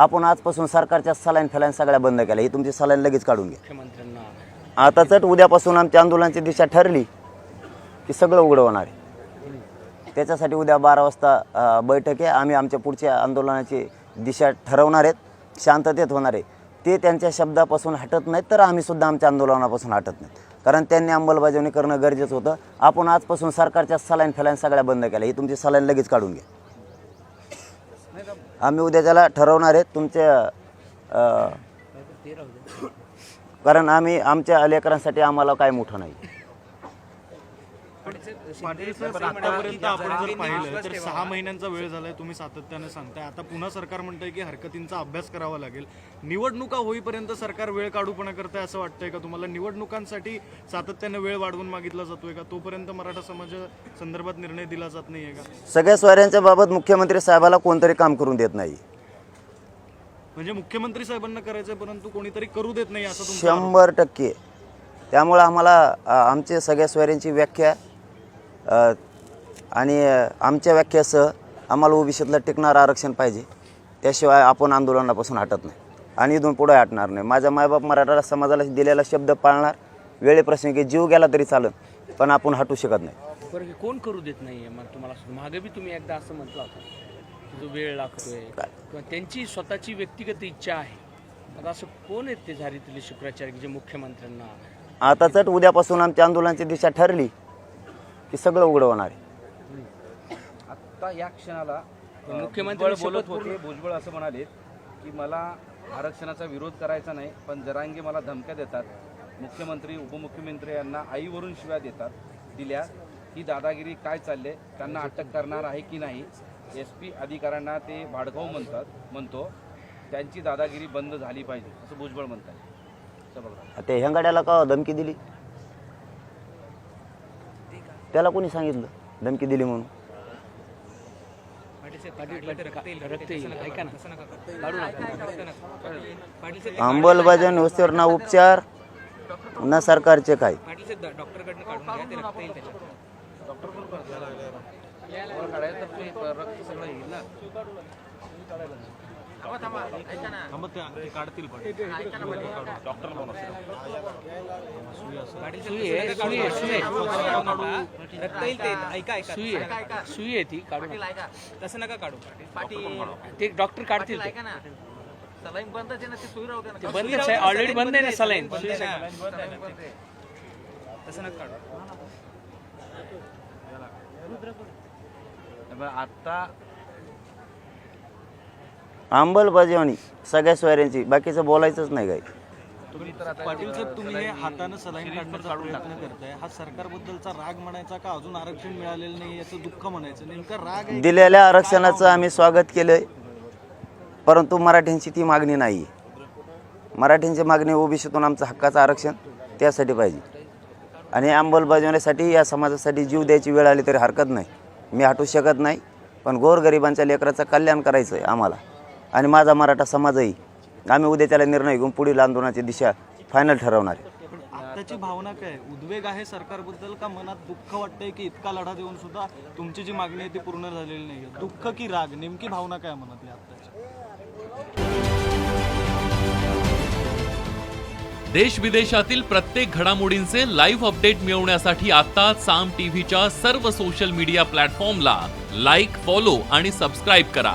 आपण आजपासून सरकारच्या सलाईन फॅलाईन सगळ्या बंद केल्या. ही तुमची सलाईन लगेच काढून घ्या. आता चट उद्यापासून आमच्या आंदोलनाची दिशा ठरली की सगळं उघडं होणार आहे. त्याच्यासाठी उद्या बारा वाजता बैठक आहे. आम्ही आमच्या पुढच्या आंदोलनाची दिशा ठरवणार आहेत. शांततेत होणार आहे. ते त्यांच्या शब्दापासून हटत नाहीत तर आम्ही सुद्धा आमच्या आंदोलनापासून हटत नाहीत. कारण त्यांनी अंमलबजावणी करणं गरजेचं होतं. आपण आजपासून सरकारच्या सलाईन फॅलाईन सगळ्या बंद केल्या. ही तुमची सलाईन लगेच काढून घ्या. आम्ही उद्या त्याला ठरवणार आहे तुमच्या कारण आम्ही आमच्या लेकरांसाठी आम्हाला काय मोठं नाही. पाटील साहेब आतापर्यंत आपण जर पाहिलं तर सहा महिन्यांचा वेळ झालाय तुम्ही सातत्याने सांगताय. आता पुन्हा सरकार म्हणतंय की हरकतींचा अभ्यास करावा लागेल. निवडणुका होईपर्यंत सरकार वेळ काढूपणा करतंय असं वाटतंय का तुम्हाला? निवडणुकांसाठी सातत्याने वेळ वाढवून मागितला जातोय का? तोपर्यंत मराठा समाजा संदर्भात निर्णय दिला जात नाहीये का? सगळ्या स्वाऱ्यांच्या बाबत मुख्यमंत्री साहेबाला कोणतरी काम करून देत नाही. म्हणजे मुख्यमंत्री साहेबांना करायचंय परंतु कोणीतरी करू देत नाही असं तुमचं शंभर टक्के. त्यामुळं आम्हाला आमचे सगळ्या स्वाऱ्यांची व्याख्या आणि आमच्या व्याख्यासह आम्हाला ओबीसीतलं टिकणारं आरक्षण पाहिजे. त्याशिवाय आपण आंदोलनापासून हटत नाही. आणि इथून पुढे हटणार नाही. माझा मायबाप मराठा समाजाला दिलेला शब्द पाळणार वेळेप्रसंगी जीव गेला तरी चालत पण आपण हटू शकत नाही. बरं हे कोण करू देत नाहीये? मग तुम्हाला मागे बी तुम्ही एकदा असं म्हटलं होतं जो वेळ लागतोय किंवा त्यांची स्वतःची व्यक्तिगत इच्छा आहे. मग असं कोण आहेत ते झारीतले शुक्राचार्य जे मुख्यमंत्र्यांना आता चट उद्यापासून आमच्या आंदोलनाची दिशा ठरली. की सगळं उघडं होणार आहे. आत्ता या क्षणाला मुख्यमंत्री बोलत होते. भुजबळ असं म्हणाले की मला आरक्षणाचा विरोध करायचा नाही पण जरांगे मला धमक्या देतात. मुख्यमंत्री उपमुख्यमंत्री यांना आईवरून शिव्या देतात दिल्या ही दादागिरी काय चालले त्यांना अटक करणार आहे की नाही. एस पी अधिकाऱ्यांना ते भाडकाऊ म्हणतात म्हणतो त्यांची दादागिरी बंद झाली पाहिजे असं भुजबळ म्हणतात. ते हेंगाड्याला का धमकी दिली? त्याला कोणी सांगितलं? धमकी दिली म्हणून. ना अंमलबजावणी वस्तीवर ना उपचार ना सरकारचे काय डॉक्टर ना थांबा ते काढतील पण. सुई आहे सुई आहे सुई आहे सुई आहे सुई ती काढू तसं नका काढू ते डॉक्टर काढतील ऐका ना सलाईन बंदच आहे ना ते सुई राहू ना बंदच आहे ऑलरेडी बंद आहे ना सलाईन तसं नका काढू आता आत्ता अंमलबजावणी सगळ्या स्वाऱ्यांची बाकीचं बोलायचंच नाही काय पाटील साहेब तुम्ही हे हातानं सलाईन काढण्याचा प्रयत्न करताय. हा सरकारबद्दलचा राग म्हणायचा का? अजून आरक्षण मिळालेलं नाही याचं दुःख म्हणायचं. नेमका राग आहे दिलेल्या आरक्षणाचं आम्ही स्वागत केलंय परंतु मराठ्यांची ती मागणी नाही. मराठ्यांची मागणी ओबीसीतून आमचं हक्काचं आरक्षण त्यासाठी पाहिजे. आणि अंमलबजावणीसाठी या समाजासाठी जीव द्यायची वेळ आली तरी हरकत नाही. मी हटू शकत नाही पण गोरगरिबांच्या लेकराचं कल्याण करायचं आहे आम्हाला. आणि माझा मराठा समाजही. आम्ही उद्या त्याला निर्णय घेऊन पुढील आंदोलनाची दिशा फायनल ठरवणार आहे. आत्ताची भावना काय? उद्वेग आहे सरकारबद्दल का मनात दुःख वाटतंय की इतका लढा देऊन सुद्धा तुमची जी मागणी आहे ती पूर्ण झालेली नाही दुःख की राग? नेमकी भावना काय मनातली आत्ताची? देश विदेशातील प्रत्येक घडामोडींचे लाईव्ह अपडेट मिळवण्यासाठी आता साम टीव्हीच्या सर्व सोशल मीडिया प्लॅटफॉर्मला लाईक फॉलो आणि सबस्क्राईब करा.